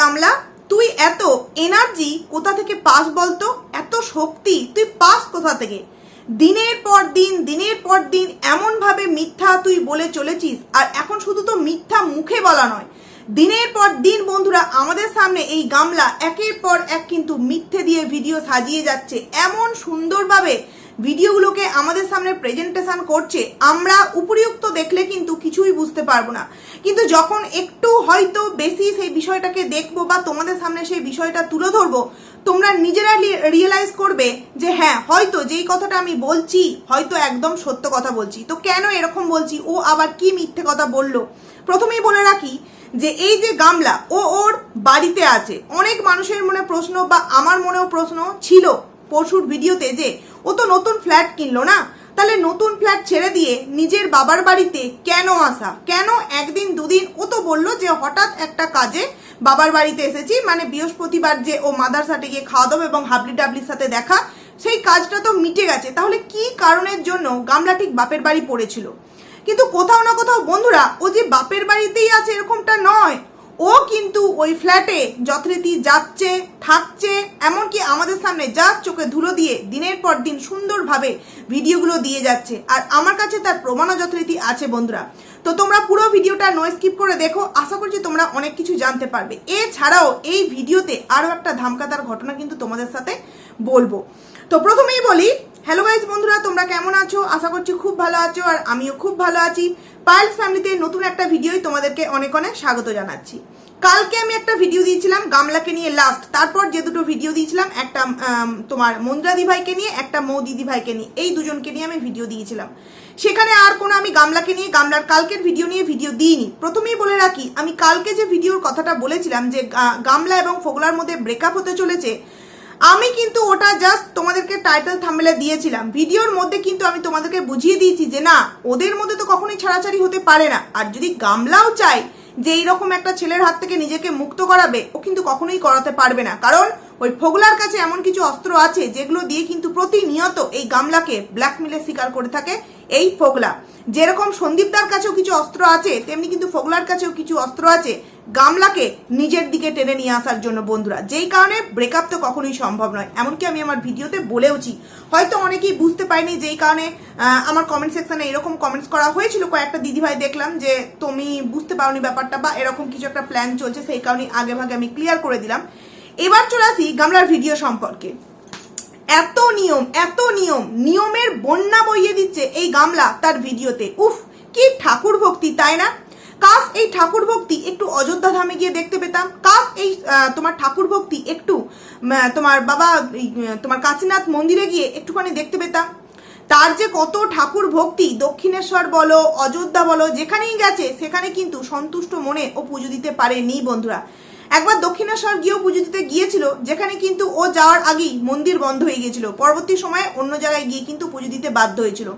গামলা, তুই এত এনার্জি কোথা থেকে পাস বলতো? এত শক্তি, তুই পাস কোথা থেকে? দিনের পর দিন, দিনের পর দিন এমনভাবে মিথ্যা তুই বলে চলেছিস, আর এখন শুধু তো মিথ্যা মুখে বলা নয়। দিনের পর দিন বন্ধুরা, আমাদের সামনে এই গামলা একের পর এক কিন্তু মিথ্যে দিয়ে ভিডিও সাজিয়ে যাচ্ছে। এমন সুন্দরভাবে ভিডিওগুলোকে আমাদের সামনে প্রেজেন্টেশন করছে, আমরা উপরিউক্ত দেখলে কিন্তু কিছুই বুঝতে পারব না। কিন্তু যখন একটু হয়তো বেশি সেই বিষয়টাকে দেখব বা তোমাদের সামনে সেই বিষয়টা তুলে ধরবো, তোমরা নিজেরা রিয়েলাইজ করবে যে হ্যাঁ হয়তো যেই কথাটা আমি বলছি, হয়তো একদম সত্য কথা বলছি। তো কেন এরকম বলছি? ও আবার কি মিথ্যে কথা বলল? প্রথমেই বলে রাখি যে এই যে গামলা, ও ওর বাড়িতে আছে। অনেক মানুষের মনে প্রশ্ন বা আমার মনেও প্রশ্ন ছিল। পরশুর ভিডিওতে যে, ও তো নতুন ফ্ল্যাট কিনলো না? তাহলে নতুন ফ্ল্যাট ছেড়ে দিয়ে নিজের বাবার বাড়িতে কেন আসা? কেন একদিন দুদিন ও তো বলল যে, হঠাৎ একটা কাজে বাবার বাড়িতে এসেছি মানে বৃহস্পতিবার যে ও মাদারসাটে গিয়ে খাওয়া দাওয়া এবং হাবলি ডাবলির সাথে দেখা, সেই কাজটা তো মিটে গেছে। তাহলে কি কারণের জন্য গামলা ঠিক বাপের বাড়ি পড়েছিল? কিন্তু কোথাও না কোথাও বন্ধুরা, ও যে বাপের বাড়িতেই আছে এরকমটা নয়। ও কিন্তু ওই ফ্ল্যাটে যথারীতি যাচ্ছে, থাকছে, এমনকি আমাদের সামনে যা চোখে ধুলো দিয়ে দিনের পর দিন সুন্দরভাবে ভিডিওগুলো দিয়ে যাচ্ছে। আর আমার কাছে তার প্রমাণও যথারীতি আছে বন্ধুরা। তো তোমরা পুরো ভিডিওটা নো স্কিপ করে দেখো, আশা করছি তোমরা অনেক কিছু জানতে পারবে। এছাড়াও এই ভিডিওতে আরও একটা ধামকাতার ঘটনা কিন্তু তোমাদের সাথে বলব। তো প্রথমেই বলি হ্যালো গাইজ বন্ধুরা, তোমরা কেমন আছো? আশা করছি খুব ভালো আছো আর আমিও খুব ভালো আছি। পায়েলস ফ্যামিলিতে নতুন একটা ভিডিওই তোমাদেরকে অনেক অনেক স্বাগত জানাচ্ছি। কালকে আমি একটা ভিডিও দিয়েছিলাম গামলাকে নিয়ে লাস্ট তারপর যে দুটো ভিডিও দিয়েছিলাম, একটা তোমার মন্দ্রা দিভাইকে নিয়ে, একটা মৌ দিদি ভাইকে নিয়ে, এই দুজনকে নিয়ে আমি ভিডিও দিয়েছিলাম। সেখানে আর কোনো আমি গামলাকে নিয়ে, গামলার কালকের ভিডিও নিয়ে ভিডিও দিইনি। প্রথমেই বলে রাখি, আমি কালকে যে ভিডিওর কথাটা বলেছিলাম যে গামলা এবং ফোগলার মধ্যে ব্রেকআপ হতে চলেছে আমি কিন্তু ওটা জাস্ট তোমাদেরকে টাইটেল থামেলে দিয়েছিলাম। ভিডিওর মধ্যে কিন্তু আমি তোমাদেরকে বুঝিয়ে দিয়েছি যে না, ওদের মধ্যে তো কখনোই ছাড়াছাড়ি হতে পারে না। আর যদি গামলাও চায় যে এইরকম একটা ছেলের হাত থেকে নিজেকে মুক্ত করাবে, ও কিন্তু কখনোই করাতে পারবে না। কারণ ওই ফোগলার কাছে এমন কিছু অস্ত্র আছে, যেগুলো দিয়ে কিন্তু প্রতিনিয়ত এই গামলাকে ব্ল্যাকমেলের শিকার করে থাকে এই ফোগলা। যেরকম সন্দীপদার কাছেও কিছু অস্ত্র আছে, তেমনি কিন্তু ফোগলার কাছেও কিছু অস্ত্র আছে। গামলাকে নিজের দিকে টেনে নিয়ে আসার জন্য বন্ধুরা। যেই কারণে ব্রেকআপ তো কখনোই সম্ভব নয়। এমনকি আমি আমার ভিডিওতে বলেওছি। হয়তো অনেকেই বুঝতে পারিনি যেই কারণে আমার কমেন্ট সেকশনে এরকম কমেন্টস করা হয়েছিল। কয়েকটা দিদিভাই দেখলাম যে, তুমি বুঝতে পারোনি ব্যাপারটা বা এরকম কিছু একটা প্ল্যান চলছে, সেই কারণে আগে ভাগে আমি ক্লিয়ার করে দিলাম। এবার চলে আসি গামলার ভিডিও সম্পর্কে। এত নিয়ম এত নিয়ম, নিয়মের বন্যা বইয়ে দিচ্ছে এই গামলা তার ভিডিওতে উফ, কি ঠাকুর ভক্তি, তাই না? কাস এই ঠাকুর ভক্তি একটু অযোধ্যা ধামে গিয়ে দেখতে পেতাম। কাস এই তোমার ঠাকুর ভক্তি একটু তোমার বাবা তোমার কাশীনাথ মন্দিরে গিয়ে একটুখানি দেখতে পেতাম। তার যে কত ঠাকুর ভক্তি, দক্ষিণেশ্বর বলো, অযোধ্যা বলো, যেখানেই গেছে, সেখানে কিন্তু সন্তুষ্ট মনে ও পুজো দিতে পারেনি বন্ধুরা। একবার দক্ষিণেশ্বর গিয়েও পুজো দিতে গিয়েছিল, যেখানে কিন্তু ও যাওয়ার আগেই মন্দির বন্ধ হয়ে গিয়েছিল। পরবর্তী সময়ে অন্য জায়গায় গিয়ে কিন্তু পুজো দিতে বাধ্য হয়েছিল।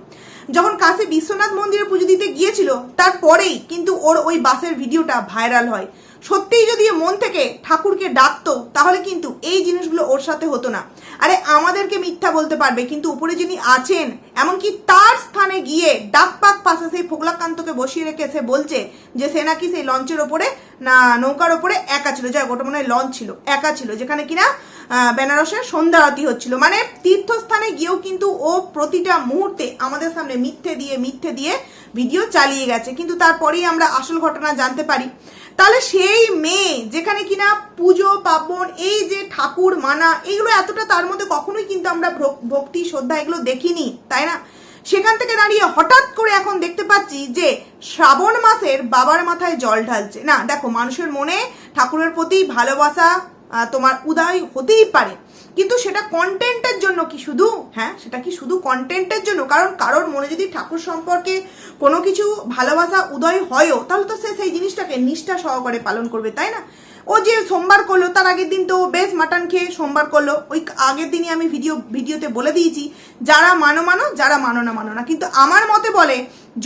যখন কাশী বিশ্বনাথ মন্দিরে পুজো দিতে গিয়েছিল, তারপরেই কিন্তু ওর ওই বাসের ভিডিওটা ভাইরাল হয়। সত্যিই যদি মন থেকে ঠাকুরকে ডাকতো, তাহলে কিন্তু এই জিনিসগুলো ওর সাথে হতো না। আরে আমাদেরকে মিথ্যা বলতে পারবে, কিন্তু উপরে যিনি আছেন, এমনকি তার স্থানে গিয়ে ডাক পাক পাশে সেই ফোগলাকান্তকে বসিয়ে রেখে সে বলছে যে, সে নাকি সেই লঞ্চের ওপরে, না, নৌকার ওপরে একা ছিল। যাই ওটা মনে হয় লঞ্চ ছিল, একা ছিল, যেখানে কিনা আহ, বেনারসে সন্ধ্যা আরতি হচ্ছিল। মানে তীর্থস্থানে গিয়েও কিন্তু ও প্রতিটা মুহূর্তে আমাদের সামনে মিথ্যে দিয়ে মিথ্যে দিয়ে ভিডিও চালিয়ে গেছে। কিন্তু তারপরেই আমরা আসল ঘটনা জানতে পারি। তাহলে সেই মেয়ে যেখানে কিনা পুজো পার্বণ এই যে ঠাকুর মানা এইগুলো এতটা তার মধ্যে কখনোই কিন্তু আমরা ভক- ভক্তি শ্রদ্ধা এগুলো দেখিনি তাই না? সেখান থেকে দাঁড়িয়ে হঠাৎ করে এখন দেখতে পাচ্ছি যে শ্রাবণ মাসের বাবার মাথায় জল ঢালছে। না দেখো মানুষের মনে ঠাকুরের প্রতি ভালোবাসা তোমার উদয় হতেই পারে। কিন্তু সেটা কন্টেন্টের জন্য কি শুধু? হ্যাঁ সেটা কি শুধু কন্টেন্টের জন্য? কারণ কারোর মনে যদি ঠাকুর সম্পর্কে কোনো কিছু ভালোবাসা উদয় হয়ও, তাহলে তো সে সেই জিনিসটাকে নিষ্ঠা সহকারে পালন করবে, তাই না? ও যে সোমবার করল, তার আগের দিন তো বেশ মাটন খেয়ে সোমবার করল। ওই আগের দিনই আমি ভিডিও ভিডিওতে বলে দিয়েছি, যারা মানো মানো, যারা মানো না মানো না। কিন্তু আমার মতে বলে,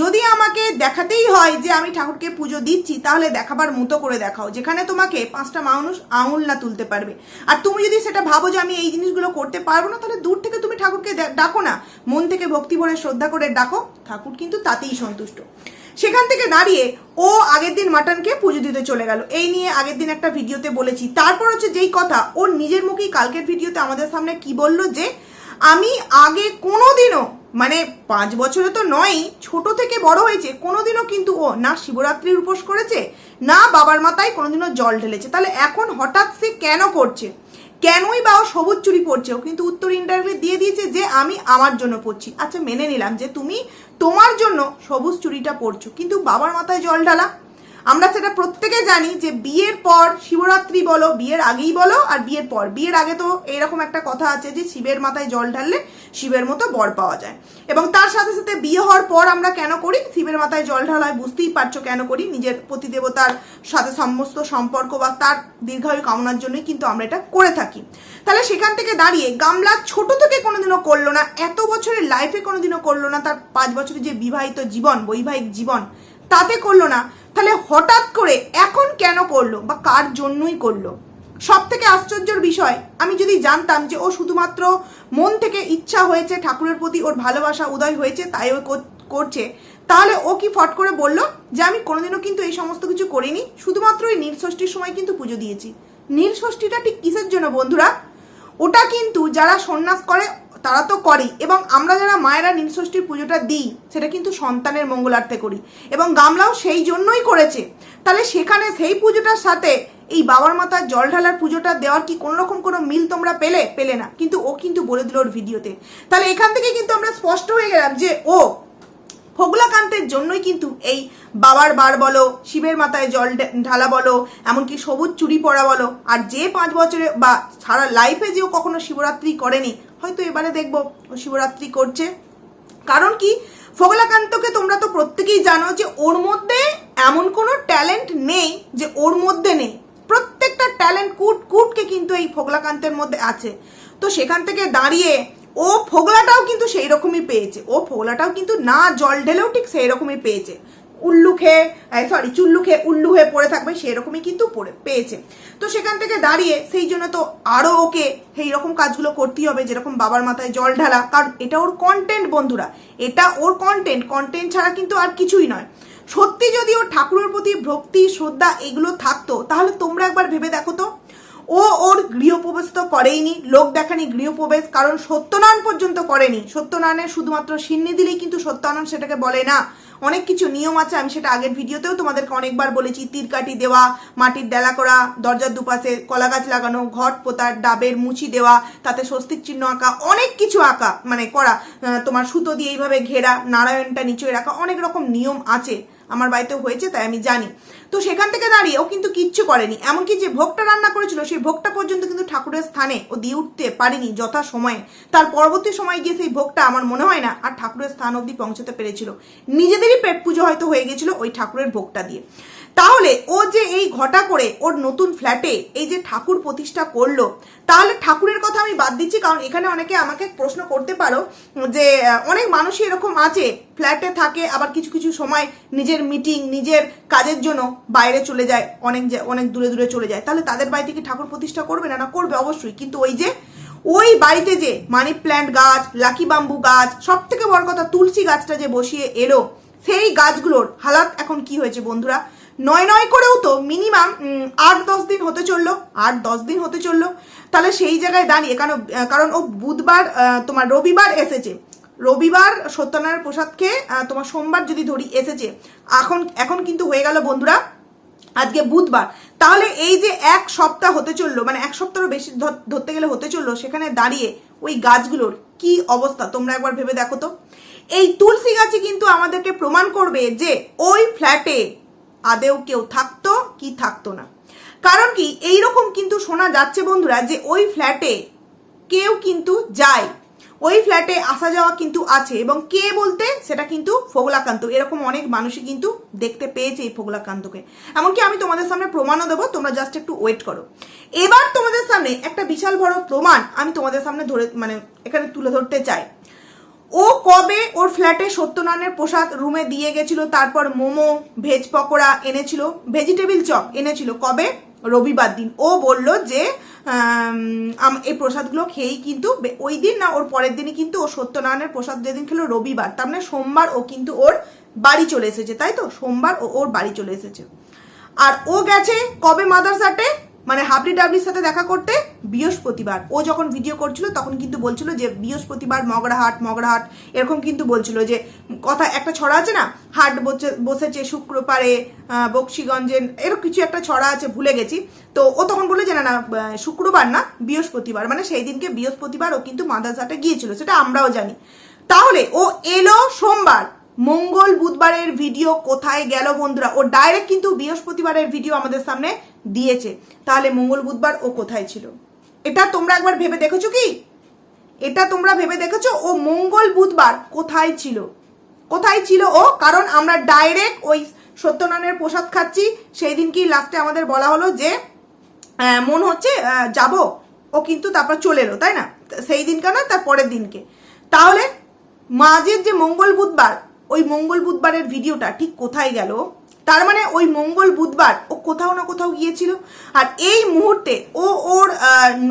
যদি আমাকে দেখাতেই হয় যে আমি ঠাকুরকে পুজো দিচ্ছি, তাহলে দেখাবার মতো করে দেখাও। যেখানে তোমাকে পাঁচটা মানুষ আঙুল না তুলতে পারবে। আর তুমি যদি সেটা ভাবো যে আমি এই জিনিসগুলো করতে পারব না, তাহলে দূর থেকে তুমি ঠাকুরকে ডাকো না। মন থেকে ভক্তি ভরে শ্রদ্ধা করে ডাকো। ঠাকুর কিন্তু তাতেই সন্তুষ্ট। সেখান থেকে দাঁড়িয়ে ও আগের দিন মাটনকে পুজো দিতে চলে গেল। এই নিয়ে আগের দিন একটা ভিডিওতে বলেছি। তারপর হচ্ছে যেই কথা, ওর নিজের মুখেই কালকের ভিডিওতে আমাদের সামনে কি বলল যে, আমি আগে কোনোদিনও মানে পাঁচ বছরে তো নয় ছোট থেকে বড় হয়েছে, কোনোদিনও কিন্তু ও না শিবরাত্রির উপোস করেছে, না বাবার মাথায় কোনোদিনও জল ঢেলেছে। তাহলে এখন হঠাৎ সে কেন করছে? কেনই বা ও সবুজ চুরি পড়ছে ও কিন্তু উত্তর ইন্টারভিউ দিয়ে দিয়েছে যে আমি আমার জন্য পড়ছি আচ্ছা মেনে নিলাম যে তুমি তোমার জন্য সবুজ চুরিটা পড়ছো কিন্তু বাবার মাথায় জল ঢালা। আমরা সেটা প্রত্যেকে জানি যে বিয়ের পর শিবরাত্রি বলো, বিয়ের আগেই বলো, আর বিয়ের পর। বিয়ের আগে তো এরকম একটা কথা আছে যে শিবের মাথায় জল ঢাললে শিবের মতো বর পাওয়া যায়। এবং তার সাথে সাথে বিয়ে হওয়ার পর আমরা কেন করি? শিবের মাথায় জল ঢালায় বুঝতেই পারছ কেন করি? নিজের প্রতিদেবতার সাথে সমস্ত সম্পর্ক বা তার দীর্ঘায়ু কামনার জন্যই কিন্তু আমরা এটা করে থাকি। তাহলে সেখান থেকে দাঁড়িয়ে গামলা ছোট থেকে কোনোদিনও করল না, এত বছরের লাইফে কোনোদিনও করল না, তার পাঁচ বছরের যে বিবাহিত জীবন, বৈবাহিক জীবন, তাতে করল না। তাহলে হঠাৎ করে এখন কেন করল বা কার জন্যই করল? সব থেকে আশ্চর্যের বিষয়, আমি যদি জানতাম যে ও শুধুমাত্র মন থেকে ইচ্ছা হয়েছে ঠাকুরের প্রতি, ওর ভালোবাসা উদয় হয়েছে, তাই ও করছে, তাহলে ও কি ফট করে বলল যে আমি কোনোদিনও কিন্তু এই সমস্ত কিছু করিনি, শুধুমাত্র ওই নীলষষ্ঠীর সময় কিন্তু পুজো দিয়েছি। নীলষষ্ঠীটা ঠিক কিসের জন্য বন্ধুরা? ওটা কিন্তু যারা সন্ন্যাস করে, তারা তো করেই, এবং আমরা যারা মায়েরা নীলষষ্ঠীর পুজোটা দিই, সেটা কিন্তু সন্তানের মঙ্গলার্থে করি, এবং গামলাও সেই জন্যই করেছে। তাহলে সেখানে সেই পুজোটার সাথে এই বাবার মাথার জল ঢালার পুজোটা দেওয়ার কি কোনো রকম কোনো মিল তোমরা পেলে? পেলে না। কিন্তু ও কিন্তু বলে দিল ওর ভিডিওতে। তাহলে এখান থেকে কিন্তু আমরা স্পষ্ট হয়ে গেলাম যে ও ফোগলাকান্তের জন্যই কিন্তু এই বাবার বার বলো, শিবের মাথায় জল ঢালা বলো, এমনকি সবুজ চুরি পরা বলো, আর যে পাঁচ বছরে বা সারা লাইফে যে ও কখনো শিবরাত্রি করেনি, হয়তো এবারে দেখব ও শিবরাত্রি করছে। কারণ কি? ফোগলাকান্তকে তোমরা তো প্রত্যেকেই জানো যে ওর মধ্যে এমন কোনো ট্যালেন্ট নেই যে ওর মধ্যে নেই। প্রত্যেকটা ট্যালেন্ট কুট কুটকে কিন্তু এই ফোগলাকান্তের মধ্যে আছে। তো সেখান থেকে দাঁড়িয়ে ও ফোগলাটাও কিন্তু সেই রকমই পেয়েছে। ও ফোগলাটাও কিন্তু না জল ঢেলেও ঠিক সেই রকমই পেয়েছে। উল্লু খেয়ে সরি চুল্লু খেয়ে উল্লু হয়ে পড়ে থাকবে, সেরকমই কিন্তু পড়ে, পেয়েছে। তো সেখান থেকে দাঁড়িয়ে সেই জন্য তো আরও ওকে সেই রকম কাজগুলো করতেই হবে, যেরকম বাবার মাথায় জল ঢালা। কারণ এটা ওর কন্টেন্ট বন্ধুরা। এটা ওর কন্টেন্ট কন্টেন্ট ছাড়া কিন্তু আর কিছুই নয়। সত্যি যদি ওর ঠাকুরের প্রতি ভক্তি, শ্রদ্ধা এগুলো থাকতো, তাহলে তোমরা একবার ভেবে দেখো তো। ও ওর গৃহপ্রবেশ তো করেইনি, লোক দেখানি গৃহপ্রবেশ, কারণ সত্যনারায়ণ পর্যন্ত করেনি। সত্যনারায়ণের শুধুমাত্র সিন্নি দিলেই কিন্তু সত্যনারায়ণ সেটাকে বলে না। অনেক কিছু নিয়ম আছে, আমি সেটা আগের ভিডিওতেও তোমাদেরকে অনেকবার বলেছি। তীরকাটি দেওয়া, মাটির ডেলা করা, দরজার দুপাশে কলা গাছ লাগানো, ঘট পোতার ডাবের মুচি দেওয়া, তাতে স্বস্তিক চিহ্ন আঁকা, অনেক কিছু আঁকা মানে করা তোমার সুতো দিয়ে এইভাবে ঘেরা, নারায়ণটা নিচে রাখা, অনেক রকম নিয়ম আছে। আমার বাড়িতেও হয়েছে, তাই আমি জানি। তো সেখান থেকে দাঁড়িয়ে ও কিন্তু কিচ্ছু করেনি। এমনকি যে ভোগটা রান্না করেছিল, সেই ভোগটা পর্যন্ত কিন্তু ঠাকুরের স্থানে ও দিয়ে উঠতে পারেনি যথা সময়ে তার পরবর্তী সময় গিয়ে সেই ভোগটা আমার মনে হয় না আর ঠাকুরের স্থান অবধি পৌঁছতে পেরেছিল। নিজেদেরই পেট পুজো হয়তো হয়ে গেছিল ওই ঠাকুরের ভোগটা দিয়ে। তাহলে ও যে এই ঘটা করে ওর নতুন ফ্ল্যাটে এই যে ঠাকুর প্রতিষ্ঠা করল, তাহলে ঠাকুরের কথা আমি বাদ দিচ্ছি, কারণ এখানে অনেকে আমাকে প্রশ্ন করতে পারো যে অনেক মানুষই এরকম আছে, ফ্ল্যাটে থাকে, আবার কিছু কিছু সময় নিজের মিটিং নিজের কাজের জন্য বাইরে চলে যায়, অনেক অনেক দূরে দূরে চলে যায়। তাহলে তাদের বাড়িতে কি ঠাকুর প্রতিষ্ঠা করবে? না না, করবে অবশ্যই। কিন্তু ওই যে, ওই বাড়িতে যে মানি প্ল্যান্ট গাছ, লাকি বাম্বু গাছ সব থেকে বড় কথা তুলসী গাছটা যে বসিয়ে এলো, সেই গাছগুলোর হালাত এখন কি হয়েছে বন্ধুরা? নয় নয় করেও তো মিনিমাম আট, দশ দিন হতে চলল, আট, দশ দিন হতে চলল। তাহলে সেই জায়গায় দাঁড়িয়ে, কারণ কারণ ও বুধবার তোমার রবিবার এসেছে। রবিবার সত্যনারায়ণ প্রসাদ খেয়ে তোমার সোমবার যদি ধরি, এসেছে। এখন এখন কিন্তু হয়ে গেল বন্ধুরা, আজকে বুধবার। তাহলে এই যে এক সপ্তাহ হতে চলল মানে এক সপ্তাহেরও বেশি ধর- ধরতে গেলে হতে চলল, সেখানে দাঁড়িয়ে ওই গাছগুলোর কি অবস্থা, তোমরা একবার ভেবে দেখো তো। এই তুলসী গাছই কিন্তু আমাদেরকে প্রমাণ করবে যে ওই ফ্ল্যাটে আদেও কেউ থাকতো কি থাকতো না। কারণ কি, এইরকম কিন্তু শোনা যাচ্ছে বন্ধুরা যে ওই ফ্ল্যাটে কেউ কিন্তু যায়। ওই ফ্ল্যাটে আসা যাওয়া কিন্তু আছে এবং কে বলতে সেটা কিন্তু ফোগলাকান্ত। এরকম অনেক মানুষই কিন্তু দেখতে পেয়েছে এই ফোগলাকান্তকে। এমনকি আমি তোমাদের সামনে প্রমাণও দেবো, তোমরা জাস্ট একটু ওয়েট করো। এবার তোমাদের সামনে একটা বিশাল বড় প্রমাণ আমি তোমাদের সামনে ধরে মানে এখানে তুলে ধরতে চাই। ও কবে ওর ফ্ল্যাটে সত্যনারায়ণের প্রসাদ রুমে দিয়ে গেছিল, তারপর মোমো, ভেজ পকোড়া এনেছিল ভেজিটেবিল চপ এনেছিল, কবে? রবিবার দিন। ও বলল যে এই প্রসাদগুলো খেয়েই কিন্তু ওই দিন না, ওর পরের দিনই কিন্তু ও সত্যনারায়ণের প্রসাদ যেদিন খেলো রবিবার। তার মানে সোমবার ও কিন্তু ওর বাড়ি চলে এসেছে, তাই তো? সোমবার ও ওর বাড়ি চলে এসেছে। আর ও গেছে কবে মাদারসাটে মানে হাবলি ডাবলির সাথে দেখা করতে বৃহস্পতিবার। ও যখন ভিডিও করছিল, তখন কিন্তু বলছিল যে, বৃহস্পতিবার মগরাহাট মগরাহাট, এরকম কিন্তু বলছিল যে, কথা একটা ছড়া আছে না? হাট বসে- বসেছে শুক্রবারে বক্সিগঞ্জে, এরকম কিছু একটা ছড়া আছে, ভুলে গেছি। তো ও তখন বলে যে, না না শুক্রবার না, বৃহস্পতিবার। মানে সেই দিনকে বৃহস্পতিবার ও কিন্তু মাদারসাটে গিয়েছিল, সেটা আমরাও জানি। তাহলে ও এলো সোমবার, মঙ্গল বুধবারের ভিডিও কোথায় গেল বন্ধুরা? ও ডাইরেক্ট কিন্তু বৃহস্পতিবারের ভিডিও আমাদের সামনে দিয়েছে। তাহলে মঙ্গল বুধবার ও কোথায় ছিল? এটা তোমরা একবার ভেবে দেখেছ কি? এটা তোমরা ভেবে দেখেছ? ও মঙ্গল বুধবার কোথায় ছিল? কোথায় ছিল ও? কারণ আমরা ডাইরেক্ট ওই সত্যনারায়ণের প্রসাদ খাচ্ছি। সেই দিন কি লাস্টে আমাদের বলা হলো যে মন হচ্ছে যাব। ও কিন্তু তারপর চলে এলো, তাই না? সেই দিনকে না তার পরের দিনকে। তাহলে মাঝের যে মঙ্গল বুধবার, ওই মঙ্গল বুধবারের ভিডিওটা ঠিক কোথায় গেল? তার মানে ওই মঙ্গল বুধবার ও কোথাও না কোথাও গিয়েছিল। আর এই মুহূর্তে ও ওর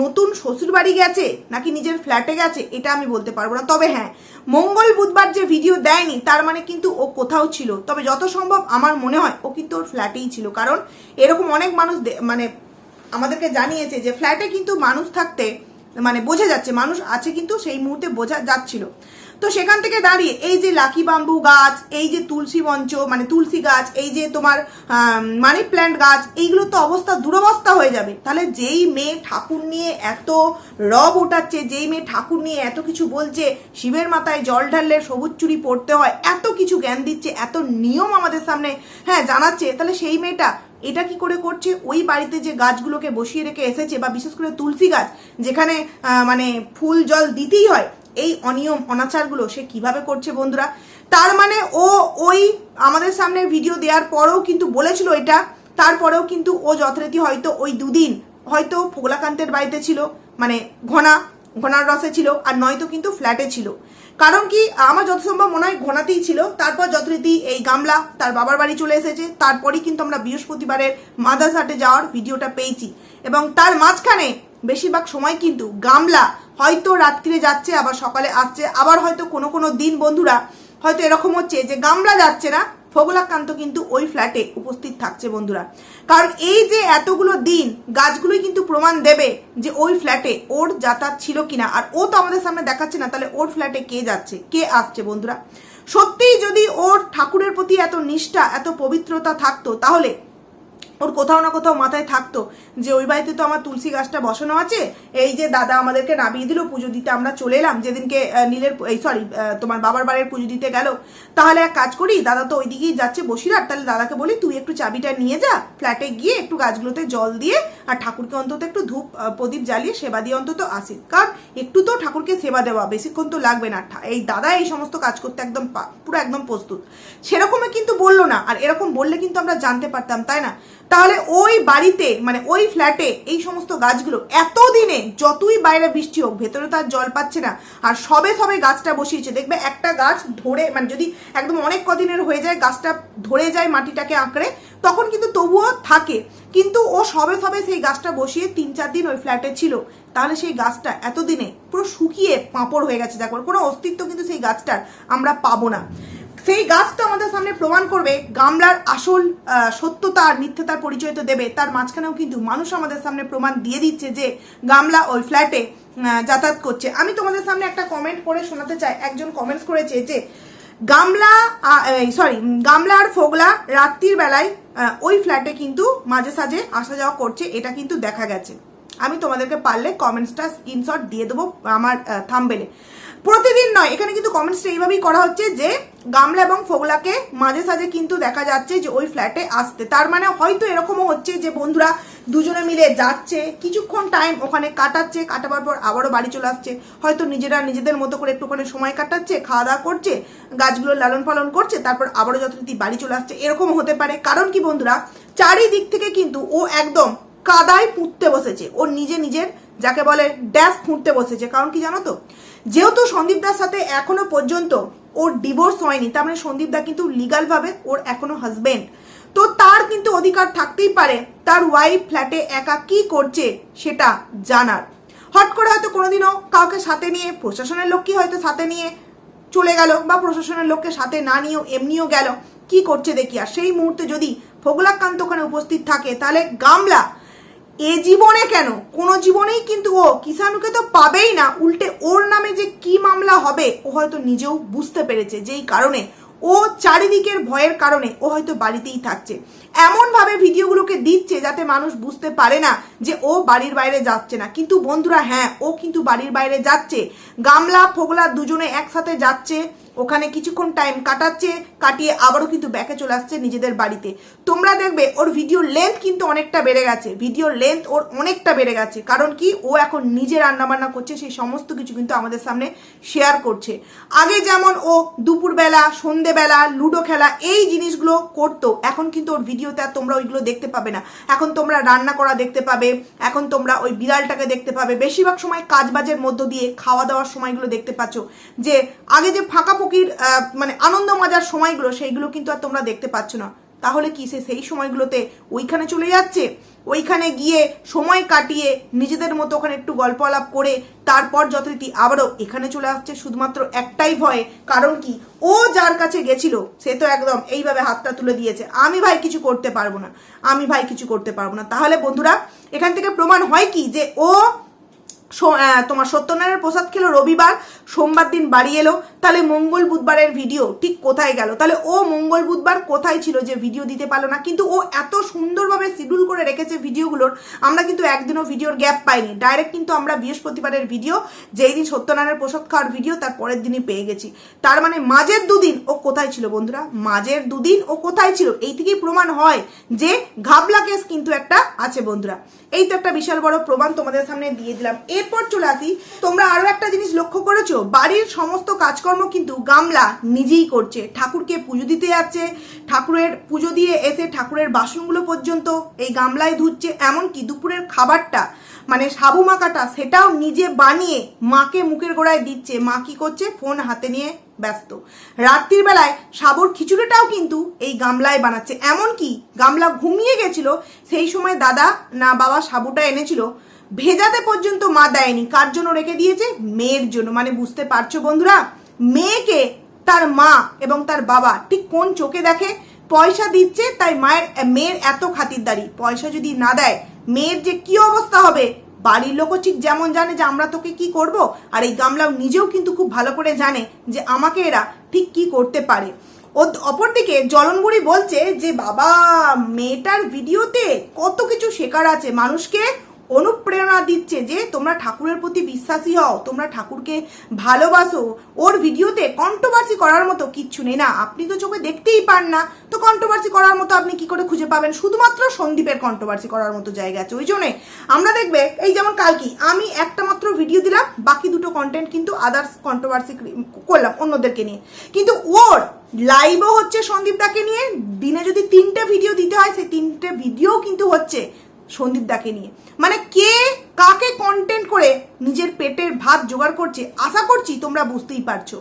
নতুন শ্বশুর বাড়ি গেছে নাকি নিজের ফ্ল্যাটে গেছে, এটা আমি বলতে পারব না। তবে হ্যাঁ মঙ্গল বুধবার যে ভিডিও দেয়নি, তার মানে কিন্তু ও কোথাও ছিল। তবে যত সম্ভব আমার মনে হয় ও কিন্তু ওর ফ্ল্যাটেই ছিল। কারণ এরকম অনেক মানুষ মানে আমাদেরকে জানিয়েছে যে ফ্ল্যাটে কিন্তু মানুষ থাকতে মানে বোঝা যাচ্ছে, মানুষ আছে কিন্তু সেই মুহূর্তে বোঝা যাচ্ছিল। তো সেখান থেকে দাঁড়িয়ে, এই যে লাকি বাম্বু গাছ, এই যে তুলসী মঞ্চ মানে তুলসী গাছ, এই যে তোমার মানি প্ল্যান্ট গাছ, এইগুলো তো অবস্থা দুরবস্থা হয়ে যাবে। তাহলে যেই মেয়ে ঠাকুর নিয়ে এত রব ওঠাচ্ছে যেই মেয়ে ঠাকুর নিয়ে এত কিছু বলছে, শিবের মাথায় জল ঢাললে সবুজ চুরি পড়তে হয়, এত কিছু জ্ঞান দিচ্ছে, এত নিয়ম আমাদের সামনে হ্যাঁ জানাচ্ছে, তাহলে সেই মেয়েটা এটা কি করে করছে? ওই বাড়িতে যে গাছগুলোকে বসিয়ে রেখে এসেছে, বা বিশেষ করে তুলসী গাছ, যেখানে মানে ফুল জল দিতেই হয় এই অনিয়ম, অনাচারগুলো সে কীভাবে করছে বন্ধুরা? তার মানে ও ওই আমাদের সামনে ভিডিও দেওয়ার পরেও কিন্তু বলেছিল এটা। তারপরেও কিন্তু ও যথারীতি হয়তো ওই দুদিন হয়তো ফোগলাকান্তের বাড়িতে ছিল মানে ঘনা, ঘনার রসে ছিল, আর নয়তো কিন্তু ফ্ল্যাটে ছিল। কারণ কি, আমার যত সম্ভব মনে হয় ঘনাতেই ছিল। তারপর যথারীতি এই গামলা তার বাবার বাড়ি চলে এসেছে। তারপরেই কিন্তু আমরা বৃহস্পতিবারের মাদারসাটে যাওয়ার ভিডিওটা পেয়েছি। এবং তার মাঝখানে বেশিরভাগ সময় কিন্তু গামলা হয়তো রাত্রিরে যাচ্ছে, আবার সকালে আসছে, আবার হয়তো কোনো কোনো দিন বন্ধুরা হয়তো এরকম হচ্ছে যে গামলা যাচ্ছে না ফগলাকান্ত কিন্তু ওই ফ্ল্যাটে উপস্থিত থাকছে বন্ধুরা। কারণ এই যে এতগুলো দিন গাছগুলোই কিন্তু প্রমাণ দেবে যে ওই ফ্ল্যাটে ওর যাতায়াত ছিল কিনা, আর ও তো আমাদের সামনে দেখাচ্ছে না, তাহলে ওর ফ্ল্যাটে কে যাচ্ছে, কে আসছে বন্ধুরা? সত্যিই যদি ওর ঠাকুরের প্রতি এত নিষ্ঠা, এত পবিত্রতা থাকতো, তাহলে ওর কোথাও না কোথাও মাথায় থাকতো যে ওই বাড়িতে তো আমার তুলসী গাছটা বসানো আছে। এই যে দাদা আমাদেরকে নামিয়ে দিল, পুজো দিতে আমরা চলে এলাম। যেদিনকে নীলের এই সরি তোমার বাবার বাড়ির পুজো দিতে গেল। তাহলে এক কাজ করি, দাদা তো ওইদিকেই যাচ্ছে বসিরহাট। তাহলে দাদাকে বলি, তুই একটু চাবিটা নিয়ে যা ফ্ল্যাটে গিয়ে একটু গাছগুলোতে জল দিয়ে আর ঠাকুরকে অন্তত একটু ধূপ প্রদীপ জ্বালিয়ে সেবা দিয়ে অন্তত আসি কারণ একটু তো ঠাকুরকে সেবা দেওয়া, বেশিক্ষণ তো লাগবে না। ঠা- এই দাদা এই সমস্ত কাজ করতে একদম পুরো একদম প্রস্তুত। সেরকমই কিন্তু বলল না। আর এরকম বললে কিন্তু আমরা জানতে পারতাম, তাই না? তাহলে ওই বাড়িতে মানে ওই ফ্ল্যাটে এই সমস্ত গাছগুলো এতদিনে যতই বাইরে বৃষ্টি হোক, ভেতরে তার জল পাচ্ছে না। আর সবে সবে গাছটা বসিয়েছে। দেখবে একটা গাছ ধরে মানে যদি একদম অনেক কদিনের হয়ে যায়, গাছটা ধরে যায় মাটিটাকে আঁকড়ে, তখন কিন্তু তবুও থাকে। কিন্তু ও সবে সবে সেই গাছটা বসিয়ে তিন চার দিন ওই ফ্ল্যাটে ছিল। তাহলে সেই গাছটা এতদিনে পুরো শুকিয়ে পাঁপড় হয়ে গেছে। দেখো, কোনো অস্তিত্ব কিন্তু সেই গাছটার আমরা পাবো না। সেই গাছটা আমাদের সামনে প্রমাণ করবে, গামলার আসল সত্যতা আর মিথ্যতার পরিচয় তো দেবে। তার মাঝখানেও কিন্তু মানুষ আমাদের সামনে প্রমাণ দিয়ে দিচ্ছে যে গামলা ওই ফ্ল্যাটে যাতায়াত করছে। আমি তোমাদের সামনে একটা কমেন্ট করে শোনাতে চাই। একজন কমেন্টস করেছে যে, গামলা সরি গামলা আর ফোগলা রাত্রির বেলায় ওই ফ্ল্যাটে কিন্তু মাঝে সাঝে আসা যাওয়া করছে, এটা কিন্তু দেখা গেছে। আমি তোমাদেরকে পারলে কমেন্টসটা স্ক্রিনশট দিয়ে দেবো আমার থাম্বেলে প্রতিদিন নয়, এখানে কিন্তু কমেন্টসটা এইভাবেই করা হচ্ছে যে গামলা এবং ফোগলাকে মাঝে সাঝে কিন্তু দেখা যাচ্ছে যে ওই ফ্ল্যাটে আসতে। তার মানে হয়তো এরকমও হচ্ছে যে বন্ধুরা দুজনে মিলে যাচ্ছে, কিছুক্ষণ টাইম ওখানে কাটাচ্ছে, কাটাবার পর আবারও বাড়ি চলে আসছে। হয়তো নিজেরা নিজেদের মতো করে একটুখানি সময় কাটাচ্ছে, খাওয়া দাওয়া করছে, গাছগুলো লালন পালন করছে, তারপর আবারও যথারীতি বাড়ি চলে আসছে। এরকমও হতে পারে। কারণ কি বন্ধুরা, চারিদিক থেকে কিন্তু ও একদম কাদায় পুঁততে বসেছে। ও নিজে নিজের যাকে বলে ড্যাশ ফুঁটতে বসেছে। কারণ কি জানো তো? যেহেতু সন্দীপদার সাথে এখনও পর্যন্ত ওর ডিভোর্স হয়নি, তার মানে সন্দীপদা কিন্তু লিগালভাবে ওর এখনও হাজবেন্ড তো তার কিন্তু অধিকার থাকতেই পারে, তার ওয়াইফ ফ্ল্যাটে একা কি করছে সেটা জানার। হট করে হয়তো কোনোদিনও কাউকে সাথে নিয়ে, প্রশাসনের লোককে হয়তো সাথে নিয়ে চলে গেল, বা প্রশাসনের লোককে সাথে না নিয়েও এমনিও গেল, কি করছে দেখি। আর সেই মুহূর্তে যদি ফোগলাকান্ত ওখানে উপস্থিত থাকে, তাহলে গামলা এ জীবনে কেন? কোনো জীবনেই কিন্তু ও কিষানুকে তো পাবেই না। উল্টে ওর নামে যে কি মামলা হবে, ও হয়তো নিজেও বুঝতে পেরেছে যেই কারণে। ও চারিদিকের ভয়ের কারণে ও হয়তো বাড়িতেই থাকছে। এমনভাবে ভিডিওগুলোকে দিচ্ছে যাতে মানুষ বুঝতে পারে না যে ও বাড়ির বাইরে যাচ্ছে না। কিন্তু বন্ধুরা হ্যাঁ ও কিন্তু বাড়ির বাইরে যাচ্ছে। গামলা, ফোগলা দুজনে একসাথে যাচ্ছে, ওখানে কিছুক্ষণ টাইম কাটাচ্ছে, কাটিয়ে আবারও কিন্তু ব্যাকে চলে আসছে নিজেদের বাড়িতে। তোমরা দেখবে ওর ভিডিও লেন্থ কিন্তু অনেকটা বেড়ে গেছে। ভিডিওর লেন্থ ওর অনেকটা বেড়ে গেছে। কারণ কি? ও এখন নিজে রান্নাবান্না করছে, সেই সমস্ত কিছু কিন্তু আমাদের সামনে শেয়ার করছে। আগে যেমন ও দুপুরবেলা, সন্ধেবেলা, লুডো খেলা, এই জিনিসগুলো করতো, এখন কিন্তু ওর ভিডিওতে আর তোমরা ওইগুলো দেখতে পাবে না। এখন তোমরা রান্না করা দেখতে পাবে এখন তোমরা ওই বিড়ালটাকে দেখতে পাবে। বেশিরভাগ সময় কাজবাজের মধ্য দিয়ে খাওয়া দাওয়ার সময়গুলো দেখতে পাচ্ছ। যে আগে যে ফাঁকাফুকির আহ, মানে আনন্দ মজার সময়গুলো সেইগুলো কিন্তু আর তোমরা দেখতে পাচ্ছ না। তাহলে কি সে সেই সময়গুলোতে ওইখানে চলে যাচ্ছে? ওইখানে গিয়ে সময় কাটিয়ে নিজেদের মতো ওখানে একটু গল্প আলাপ করে তারপর যথারীতি আবারও এখানে চলে আসছে শুধুমাত্র একটাই ভয়ে। কারণ কি? ও যার কাছে গেছিল, সে তো একদম এইভাবে হাতটা তুলে দিয়েছে। আমি ভাই কিছু করতে পারব না। আমি ভাই কিছু করতে পারব না। তাহলে বন্ধুরা, এখান থেকে প্রমাণ হয় কি যে ও তোমার সত্যনারায়ণ প্রসাদ খেলো রবিবার, সোমবার দিন বাড়ি এলো। তাহলে মঙ্গল বুধবারের ভিডিও ঠিক কোথায় গেল? তাহলে ও মঙ্গল বুধবার কোথায় ছিল যে ভিডিও দিতে পারল না? কিন্তু ও এত সুন্দরভাবে শিডিউল করে রেখেছে ভিডিওগুলোর আমরা কিন্তু একদিনও ভিডিওর গ্যাপ পাইনি। ডাইরেক্ট কিন্তু আমরা বৃহস্পতিবারের ভিডিও যেই দিন সত্যনারায়ণের প্রসাদ খাওয়ার ভিডিও তার পরের দিনই পেয়ে গেছি। তার মানে মাঝের দুদিন ও কোথায় ছিল বন্ধুরা? মাঝের দুদিন ও কোথায় ছিল? এই থেকেই প্রমাণ হয় যে ঘাবলা কেস কিন্তু একটা আছে বন্ধুরা। এই তো একটা বিশাল বড় প্রমাণ তোমাদের সামনে দিয়ে দিলাম। এরপর চলে আসি, তোমরা আরও একটা জিনিস লক্ষ্য করেছ? বাড়ির সমস্ত কাজকর্ম কিন্তু গামলা নিজেই করছে। ঠাকুরকে পুজো দিতে যাচ্ছে, ঠাকুরের পুজো দিয়ে এসে ঠাকুরের বাসনগুলো পর্যন্ত এই গামলায় ধুচ্ছে, এমনকি দুপুরের খাবারটা মানে সাবু মাকাটা সেটাও নিজে বানিয়ে মাকে মুখের গোড়ায় দিচ্ছে। মা কি করছে? ফোন হাতে নিয়ে ব্যস্ত। রাত্রির বেলায় সাবুর খিচুড়িটাও কিন্তু এই গামলায় বানাচ্ছে। এমনকি গামলা ঘুমিয়ে গেছিল। সেই সময় দাদা না বাবা সাবুটা এনেছিল। ভেজাতে পর্যন্ত মা দেয়নি। কার জন্য রেখে দিয়েছে? মেয়ের জন্য। মানে বুঝতে পারছ বন্ধুরা? মেয়েকে তার মা এবং তার বাবা ঠিক কোন চোখে দেখে? পয়সা দিচ্ছে, তাই মায়ের, মেয়ের এত খাতিরদারি। পয়সা যদি না দেয় মেয়ের যে কি অবস্থা হবে? বাড়ির লোকও ঠিক যেমন জানে যে আমরা তোকে কি করব, আর এই গামলাও নিজেও কিন্তু খুব ভালো করে জানে যে আমাকে এরা ঠিক কি করতে পারে। ও অপরদিকে জলনবুড়ি বলছে যে, বাবা, মেয়েটার ভিডিওতে কত কিছু শেখার আছে মানুষকে? অনুপ্রেরণা দিচ্ছে যে তোমরা ঠাকুরের প্রতি বিশ্বাসী হও, তোমরা ঠাকুরকে ভালোবাসো। ওর ভিডিওতে কন্ট্রোভার্সি করার মতো কিচ্ছু নেই না। আপনি তো চোখে দেখতেই পান না। তো কন্ট্রোভার্সি করার মতো আপনি কি করে খুঁজে পাবেন? শুধুমাত্র সন্দীপের কন্ট্রোভার্সি করার মতো জায়গা আছে। ওই জন্যে আমরা দেখবে, এই যেমন কালকি আমি একটা মাত্র ভিডিও দিলাম, বাকি দুটো কন্টেন্ট কিন্তু আদার্স কন্ট্রোভার্সি করলাম অন্যদেরকে নিয়ে। কিন্তু ওর লাইভও হচ্ছে সন্দীপ দাকে নিয়ে। দিনে যদি তিনটে ভিডিও দিতে হয়, সেই তিনটে ভিডিও কিন্তু হচ্ছে সন্দীপ দাকে নিয়ে। মানে কে কাকে কন্টেন্ট করে নিজের পেটের ভাত জোগাড় করছে, আশা করছি তোমরা বুঝতেই পারছ।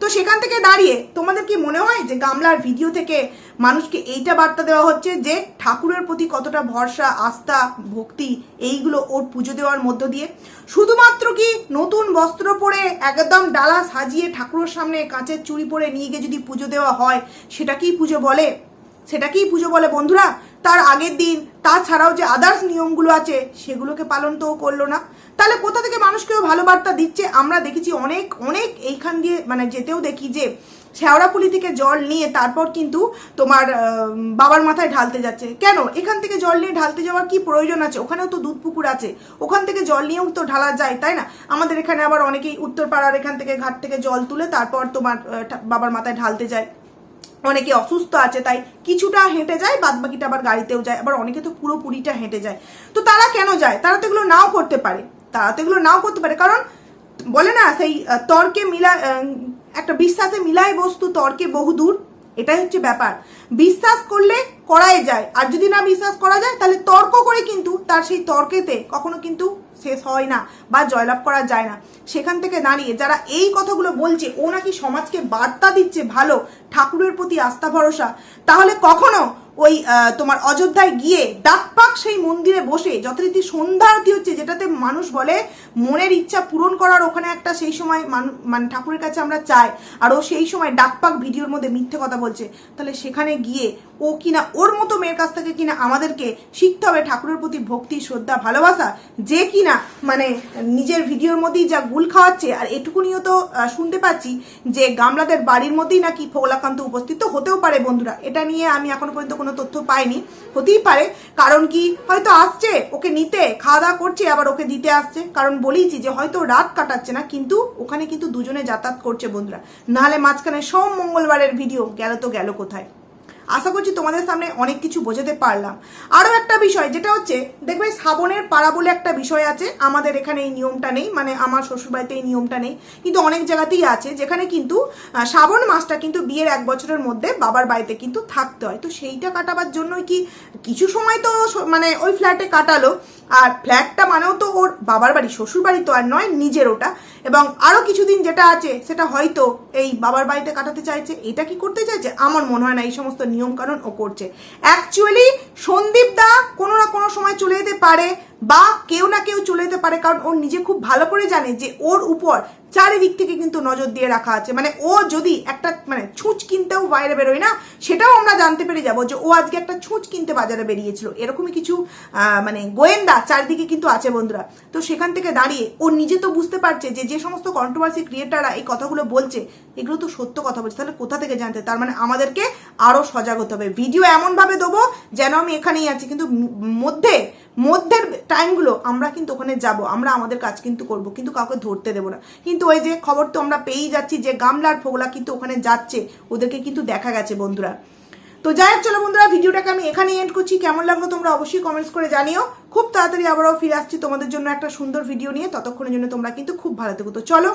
তো সেখান থেকে দাঁড়িয়ে তোমাদের কি মনে হয় যে গামলার ভিডিও থেকে মানুষকে এইটা বার্তা দেওয়া হচ্ছে যে ঠাকুরের প্রতি কতটা ভরসা, আস্থা, ভক্তি, এইগুলো ওর পুজো দেওয়ার মধ্য দিয়ে? শুধুমাত্র কি নতুন বস্ত্র পরে একদম ডালা সাজিয়ে ঠাকুরের সামনে কাঁচের চুড়ি পরে নিয়ে গিয়ে যদি পুজো দেওয়া হয় সেটা কি পুজো বলে? সেটাকেই পুজো বলে বন্ধুরা? তার আগের দিন, তাছাড়াও যে আদার্স নিয়মগুলো আছে, সেগুলোকে পালন তো করল না। তাহলে কোথা থেকে মানুষকেও ভালো বার্তা দিচ্ছে? আমরা দেখেছি অনেক অনেক এইখান দিয়ে মানে যেতেও দেখি যে, শেওড়াপুলি থেকে জল নিয়ে তারপর কিন্তু তোমার বাবার মাথায় ঢালতে যাচ্ছে। কেন? এখান থেকে জল নিয়ে ঢালতে যাওয়ার কি প্রয়োজন আছে? ওখানেও তো দুধ পুকুর আছে। ওখান থেকে জল নিয়েও তো ঢালা যায়, তাই না? আমাদের এখানে আবার অনেকেই উত্তরপাড়ার এখান থেকে ঘাট থেকে জল তুলে তারপর তোমার বাবার মাথায় ঢালতে যায়। অনেকে অসুস্থ আছে, তাই কিছুটা হেঁটে যায় বাদ বাকিটা আবার গাড়িতেও যায়। আবার অনেকে তো পুরোপুরিটা হেঁটে যায়। তো তারা কেন যায়? তারা তো এগুলো নাও করতে পারে। তারা তো এগুলো নাও করতে পারে। কারণ বলে না, সেই তর্কে মিলা একটা বিশ্বাসে মিলায় বস্তু তর্কে বহুদূর এটাই হচ্ছে ব্যাপার। বিশ্বাস করলে করাই যায়। আর যদি না বিশ্বাস করা যায়, তাহলে তর্ক করে কিন্তু তার সেই তর্কেতে কখনো কিন্তু শেষ হয় না বা জয়লাভ করা যায় না। সেখান থেকে দাঁড়িয়ে যারা এই কথাগুলো বলছে, ও নাকি সমাজকে বার্তা দিচ্ছে ভালো, ঠাকুরের প্রতি আস্থা, ভরসা, তাহলে কখনো ওই তোমার অযোধ্যায় গিয়ে ডাকপাক সেই মন্দিরে বসে, যথারীতি সন্ধ্যা আরতি হচ্ছে, যেটাতে মানুষ বলে মনের ইচ্ছা পূরণ করার ওখানে একটা সেই সময় মানু- ঠাকুরের কাছে আমরা চাই। আর ও সেই সময় ডাকপাক ভিডিওর মধ্যে মিথ্যে কথা বলছে। তাহলে সেখানে গিয়ে ও কিনা ওর মতো মেয়ের কাছ থেকে কিনা আমাদেরকে শিখতে হবে ঠাকুরের প্রতি ভক্তি, শ্রদ্ধা, ভালোবাসা। যে কিনা মানে নিজের ভিডিওর মধ্যেই যা গুল খাওয়াচ্ছে। আর এটুকুনিও তো শুনতে পাচ্ছি যে গামলাদের বাড়ির মধ্যেই নাকি ফোগলাকান্ত উপস্থিত হতেও পারে বন্ধুরা। এটা নিয়ে আমি এখনও পর্যন্ত কোনো তথ্য পায়নি হতেই পারে, কারণ কি, হয়তো আসছে, ওকে নিতে খাওয়া দাওয়া করছে, আবার ওকে দিতে আসছে। কারণ বলেইছি যে হয়তো রাত কাটাচ্ছে না, কিন্তু ওখানে কিন্তু দুজনে যাতায়াত করছে বন্ধুরা। নাহলে মাঝখানে সব মঙ্গলবারের ভিডিও গেল তো গেল কোথায়? আশা করছি তোমাদের সামনে অনেক কিছু বোঝাতে পারলাম। আরও একটা বিষয়, যেটা হচ্ছে, দেখবে শ্রাবণের পাড়া বলে একটা বিষয় আছে, আমাদের এখানে এই নিয়মটা নেই মানে আমার শ্বশুরবাড়িতে এই নিয়মটা নেই, কিন্তু অনেক জায়গাতেই আছে, যেখানে কিন্তু শ্রাবণ মাসটা কিন্তু বিয়ের এক বছরের মধ্যে বাবার বাড়িতে কিন্তু থাকতে হয়। তো সেইটা কাটাবার জন্যই কি কিছু সময় তো মানে ওই ফ্ল্যাটে কাটালো, আর ফ্ল্যাটটা মানেও তো ওর বাবার বাড়ি শ্বশুর বাড়ি তো আর নয়, নিজের ওটা। এবং আরও কিছুদিন যেটা আছে, সেটা হয়তো এই বাবার বাড়িতে কাটাতে চাইছে, এটা কি করতে চাইছে? আমার মনে হয় না, এই সমস্ত নিয়ম কানুন ও করছে। অ্যাকচুয়ালি সন্দীপ দা কোনো না কোনো সময় চলে যেতে পারে। বা কেউ না কেউ চলে যেতে পারে, কারণ ও নিজে খুব ভালো করে জানে যে ওর উপর চারিদিক থেকে কিন্তু নজর দিয়ে রাখা আছে। মানে ও যদি একটা মানে ছুঁচ কিনতেও বাইরে বেরোয় না, সেটাও আমরা জানতে পেরে যাব যে ও আজকে একটা ছুঁচ কিনতে বাজারে বেরিয়েছিল। এরকমই কিছু মানে গোয়েন্দা চারিদিকে কিন্তু আছে বন্ধুরা। তো সেখান থেকে দাঁড়িয়ে ও নিজে তো বুঝতে পারছে যে যে সমস্ত কন্ট্রোভার্সি ক্রিয়েটাররা এই কথাগুলো বলছে, এগুলো তো সত্য কথা বলছে। তাহলে কোথা থেকে জানতে? তার মানে আমাদেরকে আরও সজাগ হতে হবে। ভিডিও এমনভাবে দেবো যেন আমি এখানেই আছি, কিন্তু মধ্যে মধ্যের টাইমগুলো আমরা কিন্তু ওখানে যাব, আমরা আমাদের কাজ কিন্তু করব, কিন্তু কাউকে ধরতে দেবো না। কিন্তু ওই যে খবর তো আমরা পেয়েই যাচ্ছি যে গামলার ফোগলা কিন্তু ওখানে যাচ্ছে, ওদেরকে কিন্তু দেখা গেছে বন্ধুরা। তো যাই হোক, চলো বন্ধুরা, ভিডিওটাকে আমি এখানেই এন্ড করছি। কেমন লাগল তোমরা অবশ্যই কমেন্টস করে জানিও। খুব তাড়াতাড়ি আবারও ফিরে আসছি তোমাদের জন্য একটা সুন্দর ভিডিও নিয়ে, ততক্ষণের জন্য তোমরা কিন্তু খুব ভালো থেকো। তো চলো